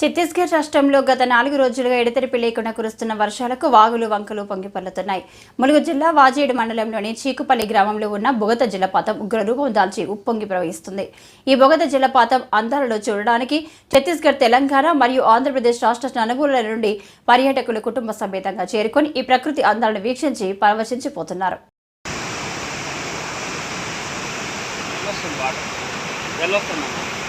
ఛత్తీస్గఢ్ రాష్ట్రంలో గత నాలుగు రోజులుగా ఎడతెరిపి లేకుండా కురుస్తున్న వర్షాలకు వాగులు వంకలు పొంగిపల్లుతున్నాయి ములుగు జిల్లా వాజేడు మండలంలోని చీకుపల్లి గ్రామంలో ఉన్న బొగత జలపాతం ఉగ్రరూపం దాల్చి ఉప్పొంగి ప్రవహిస్తుంది. ఈ బొగత జలపాతం అందాలలో చూడడానికి ఛత్తీస్గఢ్ తెలంగాణ మరియు ఆంధ్రప్రదేశ్ రాష్ట్ర నలుగురుల నుండి పర్యాటకులు కుటుంబ సమేతంగా చేరుకొని ఈ ప్రకృతి అందాలను వీక్షించి పరవశించిపోతున్నారు. వెళ్ళొస్తున్నాను